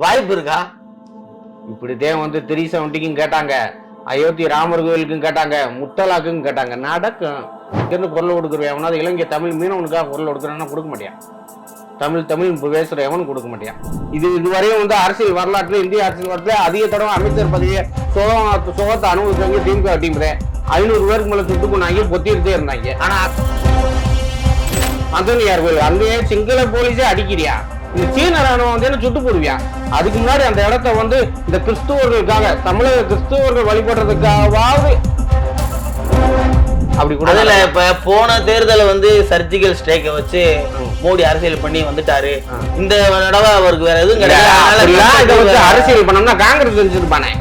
வாய்ப்பு இருக்கா? இப்படித்தான் வந்து த்ரீ செவன்ட்டிக்கும் கேட்டாங்க. அயோத்தி ராமர் கோயிலுக்கும் கேட்டாங்க. முத்தலாக்கும் கேட்டாங்க. நடக்கும். இங்கேருந்து குரல் கொடுக்குறேன் எவனாவது இலங்கை தமிழ் மீனவனுக்காக குரல் கொடுக்குறேன்னா கொடுக்க மாட்டேன் தமிழ் தமிழ் பேசுகிற எவனும் கொடுக்க மாட்டேன் இது இதுவரையும் வந்து அரசியல் வரலாற்றில் இந்திய அரசியல் வரலாற்றில் அதிக தடவை அமைச்சர் பதவியை சுகம் சுகத்தை அனுபவிச்சவங்க திமுக அப்படிங்கிற ஐநூறு பேருக்கு மேலே சுட்டு கொண்டாங்க பொத்திக்கிட்டே இருந்தாங்க. ஆனால் அந்தனியார் கோயில்? அங்கேயே சிங்கள போலீஸே அடிக்கிறியா? இந்த சீன ராணுவம் வந்து என்ன சுட்டு போடுவியா? அதுக்கு முன்னாடி அந்த இடத்த வந்து இந்த கிறிஸ்துவர்களுக்காக தமிழக கிறிஸ்துவர்கள் வழிபடுறதுக்காவது அப்படி கூட அதுல இப்ப போன தேர்தலை வந்து சர்ஜிக்கல் ஸ்ட்ரைக்கை வச்சு மோடி அரசியல் பண்ணி வந்துட்டாரு. இந்த தடவை அவருக்கு வேற எதுவும் இதை வச்சு கிடையாது அரசியல் பண்ணோம்னா காங்கிரஸ் செஞ்சிருப்பானே.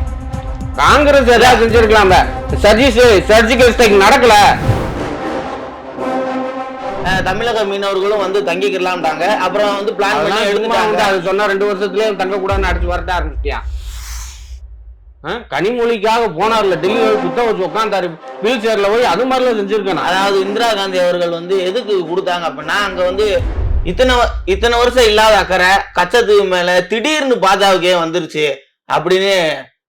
காங்கிரஸ் ஏதாவது செஞ்சிருக்கலாம்ல. சர்ஜிஸ் சர்ஜிக்கல் ஸ்ட்ரைக் நடக்கல. தமிழக மீனவர்களும் வந்து தங்கிக்கலாம்ட்டாங்க. அப்புறம் வந்து பிளான் பண்ணி எடுத்துட்டாங்க. அது சொன்னா ரெண்டு வருஷத்துலயே தங்க கூடாதுன்னு அடிச்சு வரட்ட ஆரம்பிச்சிட்டியா ஆ? கனிமொழிக்காக போனார்ல டெல்லி சுத்த வச்சு உட்காந்தாரு வீல் சேர்ல போய் அது மாதிரிலாம் செஞ்சிருக்கேன் அதாவது இந்திரா காந்தி அவர்கள் வந்து எதுக்கு கொடுத்தாங்க அப்படின்னா அங்க வந்து இத்தனை இத்தனை வருஷம் இல்லாத அக்கறை கச்சத்தீவு மேல திடீர்னு பாஜகவுக்கே வந்துருச்சு அப்படின்னு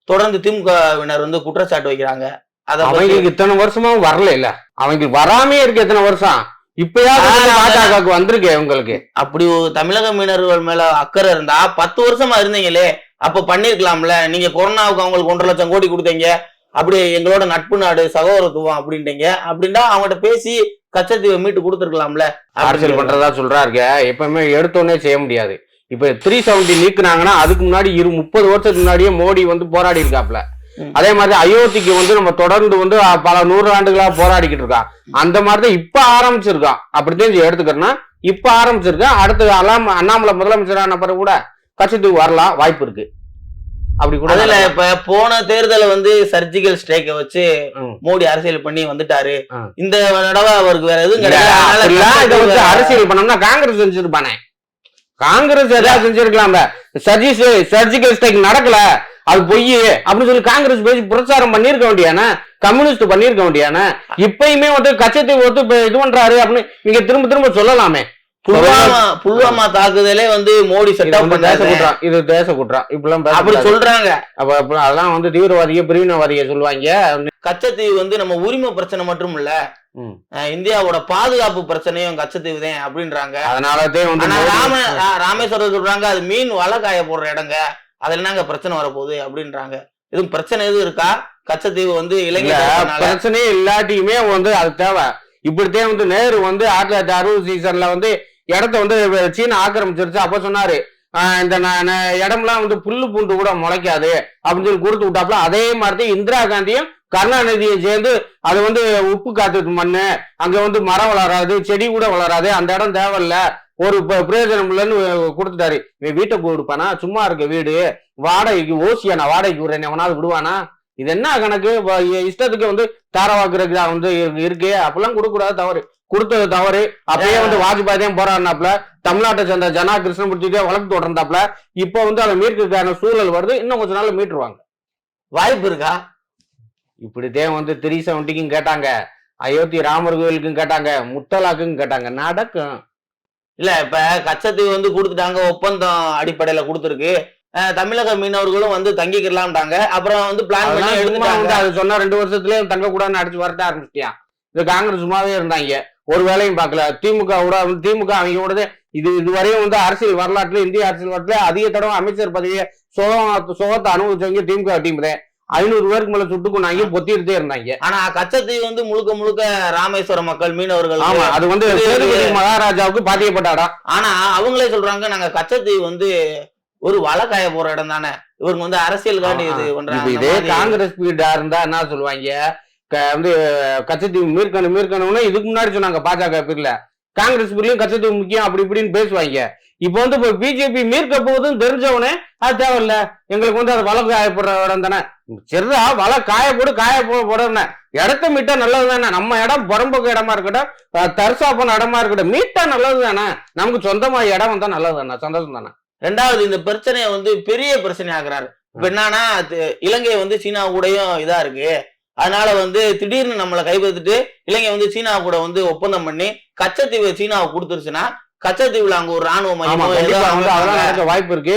தொடர்ந்து திமுகவினர் வந்து குற்றச்சாட்டு வைக்கிறாங்க. அவங்களுக்கு இத்தனை வருஷமும் வரல இல்ல அவங்களுக்கு வராமே இருக்கு எத்தனை வருஷம். இப்பயாவது வந்திருக்கு உங்களுக்கு அப்படி தமிழக மீனவர்கள் மேல அக்கறை இருந்தா பத்து வருஷமா இருந்தீங்களே அப்ப பண்ணிருக்கலாம்ல. நீங்க கொரோனாவுக்கு அவங்களுக்கு ஒன்றரை லட்சம் கோடி கொடுத்தீங்க. அப்படி எங்களோட நட்பு நாடு சகோதரத்துவம் அப்படின்றீங்க. அப்படின்னா அவங்ககிட்ட பேசி கச்சத்தீவை மீட்டு கொடுத்துருக்கலாம்ல. அரசியல் பண்றதா சொல்றாருங்க. எப்பவுமே எடுத்தோடனே செய்ய முடியாது. இப்ப த்ரீ செவன்டி நீக்குனாங்கன்னா அதுக்கு முன்னாடி இரு முப்பது வருஷத்துக்கு முன்னாடியே மோடி வந்து போராடி இருக்காப்ல. அதே மாதிரி அயோத்திக்கு வந்து நம்ம தொடர்ந்து வந்து பல நூறு ஆண்டுகளா போராடிக்கிட்டு இருக்கோம் அந்த மாதிரி தான் இப்ப ஆரம்பிச்சிருக்கோம் அப்படித்தான் இதை எடுத்துக்கிறோம்னா இப்ப ஆரம்பிச்சிருக்கோம் அடுத்து அலாம் அண்ணாமலை முதலமைச்சரான பிறகு கூட கட்சித்துக்கு வரலாம் வாய்ப்பு இருக்கு. அப்படி கூட அதுல இப்ப போன தேர்தலை வந்து சர்ஜிக்கல் ஸ்ட்ரைக்கை வச்சு. மோடி அரசியல் பண்ணி வந்துட்டாரு. இந்த தடவை அவருக்கு வேற எதுவும் கிடையாது. அரசியல் பண்ணோம்னா காங்கிரஸ் செஞ்சிருப்பானே. காங்கிரஸ் ஏதாவது செஞ்சிருக்கலாம்ல. சர்ஜிஸ் சர்ஜிக்கல் ஸ்ட்ரைக் நடக்கல. அது பொய் அப்படின்னு சொல்லி காங்கிரஸ் பேசி பிரச்சாரம் பண்ணிருக்க வேண்டியானே கம்யூனிஸ்ட் பண்ணிருக்க வேண்டியானே இப்பயுமே வந்து கச்சத்தீவு ஒத்து இது பண்றாரு அப்படின்னு நீங்க திரும்ப திரும்ப சொல்லலாமே. புல்வாமா புல்வாமா தாக்குதலே வந்து மோடி செட்டப் வந்து தேச இது தேச குற்றம் இப்பெல்லாம் அப்படி. சொல்றாங்க. அப்ப அதெல்லாம் வந்து தீவிரவாதிய பிரிவினவாதிய சொல்லுவாங்க. கச்சத்தீவு வந்து நம்ம உரிமை பிரச்சனை மட்டும் இல்ல. இந்தியாவோட பாதுகாப்பு பிரச்சனையும் கச்சத்தீவு தான் அப்படின்றாங்க. அதனாலதான் ராம ரா- ராமேஸ்வரம் சொல்றாங்க அது மீன் வலை காய போடுற இடங்க. அதுல என்னங்க பிரச்சனை வரப்போகுது அப்படின்றாங்க. எதுவும் பிரச்சனை எதுவும் இருக்கா? கச்சத்தீவு வந்து இலங்கை பிரச்சனையே இல்லாட்டியுமே வந்து அது தேவை. இப்படித்தான் வந்து நேரு வந்து ஆயிரத்தி தொள்ளாயிரத்தி அறுபது சீசன்ல வந்து இடத்த வந்து சீனா ஆக்கிரமிச்சிருச்சு. அப்ப சொன்னாரு இந்த இடம்லாம் வந்து புல்லு பூண்டு கூட முளைக்காது. அப்படின்னு சொல்லி கொடுத்து விட்டாப்ல அதே மாதிரி இந்திரா காந்தியும் கருணாநிதியை சேர்ந்து அது வந்து உப்பு காத்து மண்ணு அங்க வந்து மரம் வளராது செடி கூட வளராது அந்த இடம் தேவையில்ல. ஒரு ப- பிரயோஜனம் இல்லைன்னு கொடுத்துட்டாரு. இவன் வீட்டை கொடுப்பானா சும்மா இருக்க வீடு. வாடகைக்கு ஓசியா நான் வாடகைக்கு விடுறேன் எவனாவது விடுவானா? இது என்ன கணக்கு? இஷ்டத்துக்கு வந்து தாரவாக்குறதுக்கு வந்து இருக்கு- அப்பெல்லாம் கொடுக்க கூடாது தவறு. கொடுத்தது தவறு. அப்பயே வந்து வாஜ்பாய் தான் போராடினாப்ல தமிழ்நாட்டை சேர்ந்த ஜனா கிருஷ்ணமூர்த்திக்கே வழக்கு தொடர்ந்தாப்ல இப்ப வந்து அதை மீட்கிறதுக்கான சூழல் வருது. இன்னும் கொஞ்ச நாள் மீட்டுருவாங்க. வாய்ப்பு இருக்கா? இப்படித்தான் வந்து த்ரீ செவன்ட்டிக்கும் கேட்டாங்க. அயோத்தி ராமர் கோயிலுக்கும் கேட்டாங்க. முத்தலாக்கும் கேட்டாங்க. நடக்கும். இல்ல இப்ப கச்சத்தீவு வந்து கொடுத்துட்டாங்க. ஒப்பந்தம் அடிப்படையில கொடுத்துருக்கு. தமிழக மீனவர்களும் வந்து தங்கிக்கலாம்ட்டாங்க. அப்புறம் வந்து பிளான் பண்ணி எடுத்துட்டாங்க. அது சொன்னா ரெண்டு வருஷத்துலயே தங்க கூடாதுன்னு அடிச்சு வரட்ட ஆரம்பிச்சிட்டியான் இது காங்கிரஸ் சும்மாவே இருந்தாங்க. ஒரு வேலையும் பார்க்கல. திமுக கூட திமுக அவங்க கூட இது இதுவரையும் வந்து அரசியல் வரலாற்றுல இந்திய அரசியல் வரலாற்றுல அதிக தடவை அமைச்சர் பதவியை சுகத்தை அனுபவிச்சவங்க திமுக டீம் தான் ஐநூறு பேருக்கு மேல சுட்டு கொண்டாங்க பொத்திட்டே இருந்தாங்க. ஆனா கச்சத்தீவு வந்து முழுக்க முழுக்க ராமேஸ்வரம் மக்கள் மீனவர்கள் ஆமா அது வந்து இது- மகாராஜாவுக்கு பாதிக்கப்பட்ட இடம் ஆனா அவங்களே சொல்றாங்க நாங்க கச்சத்தீவு வந்து ஒரு வலை காய போற இடம் தானே. இவங்க வந்து அரசியலுக்காண்டி இது இப்ப பண்றாங்க இதே காங்கிரஸ் பீரியடா இருந்தா என்ன சொல்லுவாங்க? க- வந்து கச்சத்தீவு மீட்கணும் மீட்கணும்னு இதுக்கு முன்னாடி சொன்னாங்க பாஜக பீரியட்ல. காங்கிரஸ் பீரியட்லயும் கச்சத்தீவு முக்கியம் அப்படி இப்படின்னு பேசுவாங்க. இப்ப வந்து இப்ப பிஜேபி மீர்க்க போகுதுன்னு தெரிஞ்சவனே அது தேவையில்ல. எங்களுக்கு வந்து அது வலை காயப்படுற இடம் தானே. சரிதா வலை காயப்போடு காய போடுறேன் இடத்த மீட்டா நல்லது தானே. நம்ம இடம் புறம்போக்கு இடமா இருக்கட்டும் தரிசா போன இடமா இருக்கட்டும் மீட்டா நல்லது தானே. நமக்கு சொந்தமா இடம் வந்தா நல்லது தானே. சந்தோஷம் தானே. ரெண்டாவது இந்த பிரச்சனையை வந்து பெரிய பிரச்சனை ஆக்குறாரு இப்ப என்னன்னா இலங்கை வந்து சீனா கூடயும் இதா இருக்கு. அதனால வந்து திடீர்னு நம்மளை கைப்பற்றிட்டு இலங்கை வந்து சீனா கூட வந்து ஒப்பந்தம் பண்ணி கச்சத்தீவு சீனாவை கொடுத்துருச்சுன்னா கச்சத்தீவுல அங்க ஒரு ராணுவ மையமோ அதெல்லாம். நடக்க வாய்ப்பு இருக்கு.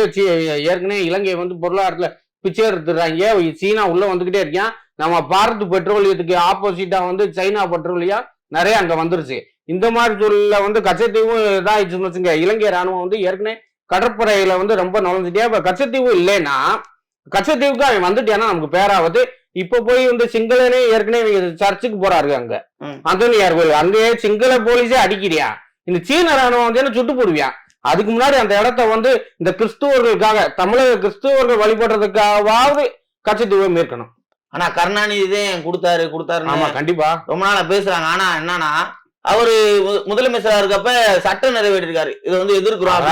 ஏற்கனவே இலங்கை வந்து பொருளாதாரத்துல பிச்சை எடுத்துறாங்க சீனா உள்ள வந்துகிட்டே இருக்கான். நம்ம பாரத் பெட்ரோலியத்துக்கு ஆப்போசிட்டா வந்து சைனா பெட்ரோலியம் நிறைய அங்க வந்துருச்சு. இந்த மாதிரி சூழல்ல வந்து கச்சத்தீவும் இதாயிடுச்சுன்னு வச்சுங்க. இலங்கை ராணுவம் வந்து ஏற்கனவே கடற்படையில வந்து ரொம்ப நுழைஞ்சிட்டே இப்ப கச்சத்தீவு இல்லைன்னா கச்சத்தீவுக்கு அவன் வந்துட்டானா நமக்கு பேராவது. இப்ப போய் வந்து சிங்களனே ஏற்கனவே சர்ச்சுக்கு போறாரு அங்க. ம். அந்தோனியார் கோயில் அங்கேயே சிங்கள போலீஸே அடிக்கிறியா? இந்த சீன ராணுவம் வந்து என்ன சுட்டு போடுவியா? அதுக்கு முன்னாடி அந்த இடத்த வந்து இந்த கிறிஸ்துவர்களுக்காக தமிழக கிறிஸ்துவர்கள் வழிபடுறதுக்காவது கச்சத்தீவை மீட்கணும் ஆனா கருணாநிதி தான் கொடுத்தாரு கொடுத்தாருன்னு ஆமா கண்டிப்பா. ரொம்ப நாளா பேசுறாங்க. ஆனா என்னன்னா அவரு முதலமைச்சரா இருக்கப்ப சட்டம் நிறைவேற்றிருக்காரு. இதை வந்து எதிர்க்கிறோம்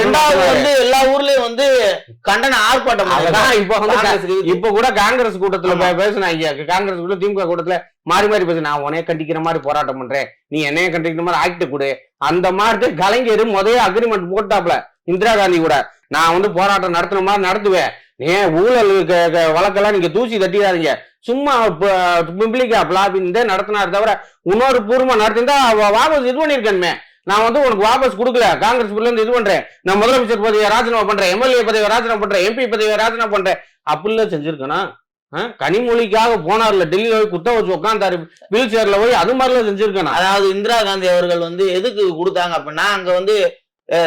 ரெண்டாவது. வந்து எல்லா ஊர்லயும் வந்து கண்டன ஆர்ப்பாட்டம். இப்ப வந்து இப்ப கூட காங்கிரஸ் கூட்டத்துல பேசுனாங்க. காங்கிரஸ் கூட திமுக கூட்டத்துல மாறி மாறி பேசு நான் உனைய கண்டிக்கிற மாதிரி போராட்டம் பண்றேன். நீ என்னைய கண்டிக்கிற மாதிரி ஆக்ட் கொடு. அந்த மாதிரி கலைஞர் முதல்ல அக்ரிமெண்ட் போட்டாப்ல. இந்திரா காந்தி கூட. நான் வந்து போராட்டம் நடத்துன மாதிரி நடத்துவேன். ஏன் ஊழல் வழக்கெல்லாம் நீங்க தூசி தட்டிடாதீங்க. சும்மா பிம்பிளிக்கா பிளாபின்னு நடத்தினாரு தவிர இன்னொரு பூர்வமா நடத்திருந்தா வாபஸ் இது பண்ணிருக்கேன்மே நான் வந்து உனக்கு வாபஸ் கொடுக்கல. காங்கிரஸ் இருந்து இது பண்றேன். நான் முதலமைச்சர் பதவியை ராஜினாமா பண்றேன். எம்எல்ஏ பதவியை ராஜினாமா பண்றேன். எம்பி பதவியை ராஜினாமா பண்றேன். அப்படிலாம் செஞ்சிருக்கணும் ஆ? கனிமொழிக்காக போனார்ல. டெல்லியில போய் குத்த வச்சு உட்காந்தாரு வீல் சேர்ல போய் அது மாதிரிலாம் செஞ்சிருக்கணும் அதாவது இந்திரா காந்தி அவர்கள் வந்து எதுக்கு கொடுத்தாங்க அப்படின்னா அங்க வந்து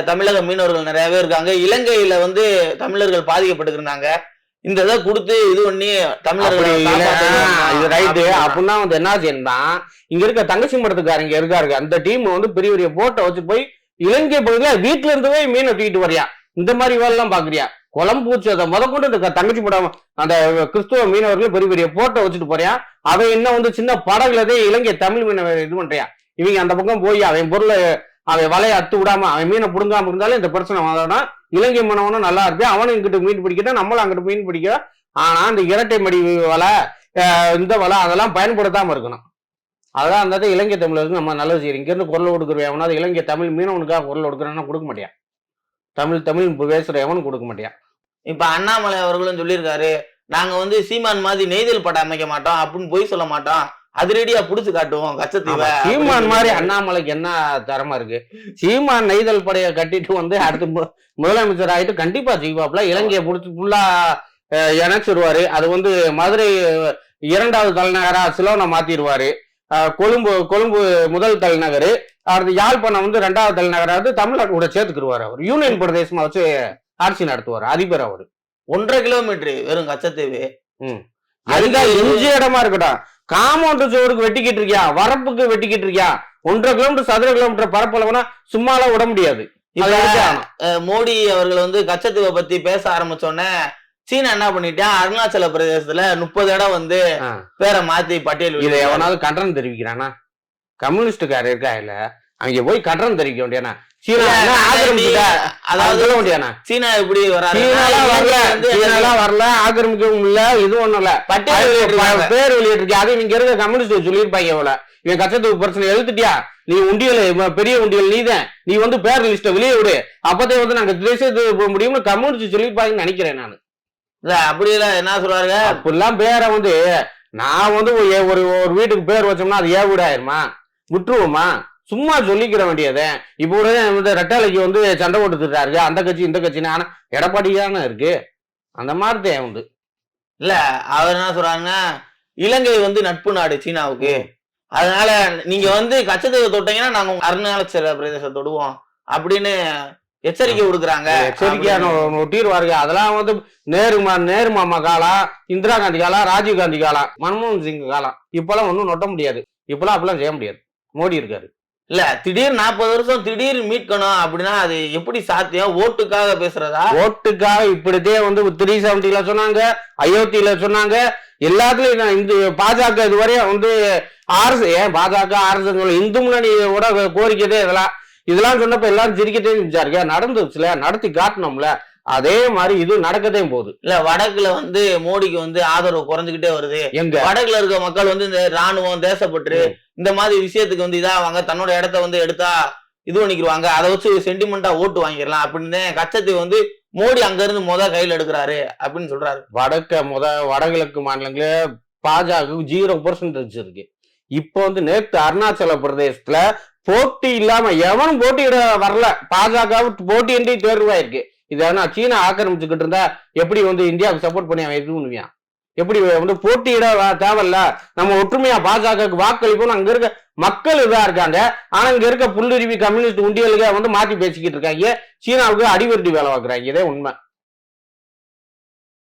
தமிழக மீனவர்கள் நிறையவே இருக்காங்க. இலங்கையில வந்து தமிழர்கள் பாதிக்கப்பட்டிருந்தாங்க இந்த இதை கொடுத்து இது பண்ணி தமிழர்களை இது ரைட்டு அப்படின்னு வந்து என்ன செய்யணும்னா இங்க இருக்க தங்கச்சி மடத்துக்காரங்க இருக்காரு அந்த டீம் வந்து பெரிய பெரிய போட்டை வச்சு போய் இலங்கை பகுதியில வீட்டுல இருந்து போய் மீனை தூக்கிட்டு வரியா இந்த மாதிரி வேலைலாம் பாக்குறியா? குழம்பு பூச்சி அதை முத கொண்டு இந்த தங்கச்சி படம் அந்த கிறிஸ்துவ மீனவர்கள் பெரிய பெரிய போட்டை வச்சுட்டு போறியா? அவன் இன்னும் வந்து சின்ன படகுலதே இலங்கை தமிழ் மீனை இது பண்றியா? இவங்க அந்த பக்கம் போய் அவன் பொருளை அவன் வலையை அத்து விடாம அவன் மீனை புடுங்காம இருந்தாலும் இந்த பிரச்சனை வந்தோம்னா இலங்கை மனவனும் நல்லா இருக்கு அவனும் இங்கிட்ட மீன் பிடிக்கட்டும் நம்மளும் அங்கிட்ட மீன் பிடிக்க ஆனா அந்த இரட்டை மடி வலை இந்த வலை அதெல்லாம் பயன்படுத்தாம இருக்கணும். அதெல்லாம் அந்த இலங்கை தமிழருக்கு நம்ம நல்லது செய்யறோம். இங்க இருந்து குரல் கொடுக்குறோம் எவனாவது இலங்கை தமிழ் மீனவனுக்காக குரல் கொடுக்குறேன்னா கொடுக்க மாட்டேன். தமிழ் தமிழ் பேசுற எவனும் கொடுக்க மாட்டேன். இப்ப அண்ணாமலை அவர்களும் சொல்லியிருக்காரு நாங்க வந்து சீமான் மாதிரி நெய்தல் படம் அமைக்க மாட்டோம் அப்படின்னு பொய் சொல்ல மாட்டோம். அதிரடியா புடிச்சு காட்டுவோம் கச்சத்தீவை சீமான் மாதிரி அண்ணாமலைக்கு என்ன திறமை இருக்கு? சீமான் நெய்தல் படையை கட்டிட்டு வந்து அடுத்து முதலமைச்சர் ஆயிட்டு கண்டிப்பா செய்வாப்ல இலங்கையை புடிச்சு ஃபுல்லா இணைச்சிருவாரு. அது வந்து மதுரை இரண்டாவது தலைநகரா சிலோனை மாத்திடுவாரு கொழும்பு கொழும்பு முதல் தலைநகர். அடுத்து யாழ்ப்பாணம் வந்து ரெண்டாவது தலைநகரா வந்து தமிழ்நாடு கூட சேர்த்துக்கிடுவார் அவர். யூனியன் பிரதேசமா வச்சு ஆட்சி நடத்துவார் அதிபர் அவர். ஒன்றரை கிலோமீட்டர் வெறும் கச்சத்தீவு. அதுதான் எஞ்சி இடமா இருக்கட்டும். காம்பவுண்ட் சுவருக்கு வெட்டிக்கிட்டு இருக்கியா? வரப்புக்கு வெட்டிக்கிட்டு இருக்கியா? ஒன்றரை கிலோமீட்டர் சதுர கிலோமீட்டர் பரப்பளவுனா சும்மாலாம் விட முடியாது. மோடி அவர்கள் வந்து கச்சத்தீவை பத்தி பேச ஆரம்பிச்ச உடனே சீனா என்ன பண்ணிட்டான் அருணாச்சல பிரதேசத்துல முப்பது இடம் வந்து. பேரை மாத்தி பட்டியல் இதை. எவனாவது கண்டனம் தெரிவிக்கிறானா? கம்யூனிஸ்டுக்காரர் இருக்கா இல்ல அவங்க போய் கண்டனம் தெரிவிக்க வேண்டியானா சீனா எப்படி வரல ஆக்கிரமிக்கவும் இல்ல இது ஒண்ணும் இல்ல. பேர் வெளியிட்டிருக்கே. அது இங்க இருக்க கம்யூனிஸ்ட் சொல்லியிருப்பாங்க இவ்வளவு இவன் கச்சத்துக்கு பிரச்சனை எழுத்துட்டியா? நீ உண்டியல் பெரிய உண்டியல் நீதான். நீ வந்து பேர் லிஸ்ட வெளியே விடு. அப்பதே வந்து நாங்க தேசத்துக்கு போக முடியும்னு கம்யூனிஸ்ட் சொல்லியிருப்பாங்கன்னு நினைக்கிறேன் நான். இல்ல, அப்படி எல்லாம் என்ன சொல்றாருங்க அப்படிலாம் பேரை வந்து நான் வந்து ஒரு ஒரு வீட்டுக்கு பேர் வச்சோம்னா அது ஏன் வீடு ஆயிருமா விட்டுருவோமா? சும்மா சொல்லிக்கிற வேண்டியதே. இப்போ வந்து ரெட்டாலைக்கு வந்து சண்டை போட்டுருக்காரு அந்த கட்சி இந்த கட்சின்னு. ஆனா எடப்பாடி தானே இருக்கு. அந்த மாதிரி தான் வந்து இல்ல அவர் என்ன சொல்றாங்க இலங்கை வந்து நட்பு நாடு சீனாவுக்கு. அதனால நீங்க வந்து கச்சத்தீவை தொட்டீங்கன்னா நாங்க அருணாச்சல பிரதேசத்தை தொடுவோம். அப்படின்னு எச்சரிக்கை விடுக்குறாங்க எச்சரிக்கையான ஒட்டிடுவாருங்க அதெல்லாம் வந்து நேரு மா நேரு மாமா காலம் இந்திரா காந்தி காலம் ராஜீவ் காந்தி காலம் மன்மோகன் சிங் காலம் இப்பெல்லாம் ஒன்றும் நொட்ட முடியாது. இப்பெல்லாம் அப்படிலாம் செய்ய முடியாது. மோடி இருக்காரு. இல்ல திடீர் நாற்பது வருஷம் திடீர் மீட்கணும் அப்படின்னா அது எப்படி சாத்தியம்? ஓட்டுக்காக பேசுறதா? ஓட்டுக்காக இப்படித்தே வந்து த்ரீ செவன்டில சொன்னாங்க அயோத்தியில சொன்னாங்க. எல்லாத்துலயும் இந்த பாஜக இதுவரையும் வந்து ஆர்எஸ் ஏன் பாஜக ஆர்எஸ் இந்து முன்னணியோட கோரிக்கைதே இதெல்லாம். இதெல்லாம் சொன்னப்ப எல்லாரும் சிரிக்கத்தே செஞ்சாருங்க நடந்துச்சுல நடத்தி காட்டணும்ல. அதே மாதிரி இது நடக்கதே போகுது. இல்ல வடக்குல வந்து மோடிக்கு வந்து ஆதரவு குறைஞ்சுக்கிட்டே வருது. எங்க? வடக்குல இருக்க மக்கள் வந்து இந்த ராணுவம் தேசப்பற்று இந்த மாதிரி விஷயத்துக்கு வந்து இதாவாங்க. தன்னோட இடத்த வந்து எடுத்தா இது பண்ணிக்கிருவாங்க. அதை வச்சு சென்டிமெண்டா ஓட்டு வாங்கிடலாம் அப்படின்னு கச்சத்தை வந்து மோடி அங்க இருந்து முத கையில் எடுக்கிறாரு அப்படின்னு சொல்றாரு. வடக்க முத வடகிழக்கு மாநிலங்களே பாஜக ஜீரோ பர்சன்டேஜ் இருக்கு இப்போ வந்து நேற்று அருணாச்சல பிரதேசத்துல போட்டி இல்லாம எவனும் போட்டியிட வரல. பாஜக போட்டியின்றி தேர்வாயிருக்கு. இதனா சீனா ஆக்கிரமிச்சுக்கிட்டு இருந்தா எப்படி வந்து இந்தியாவுக்கு சப்போர்ட் பண்ணி அவன் இது பண்ணுவியான் எப்படி வந்து போட்டியிட தேவையில்ல. நம்ம ஒற்றுமையா பாஜகவுக்கு வாக்களிப்போம் அங்க இருக்க மக்கள் இதா இருக்காங்க. ஆனா இங்க இருக்க புல்லுருவி கம்யூனிஸ்ட் உண்டியலுக வந்து மாத்தி பேசிக்கிட்டு இருக்காங்க. சீனாவுக்கு அடிவருடி வேலை வாக்குறாங்க இதே உண்மை.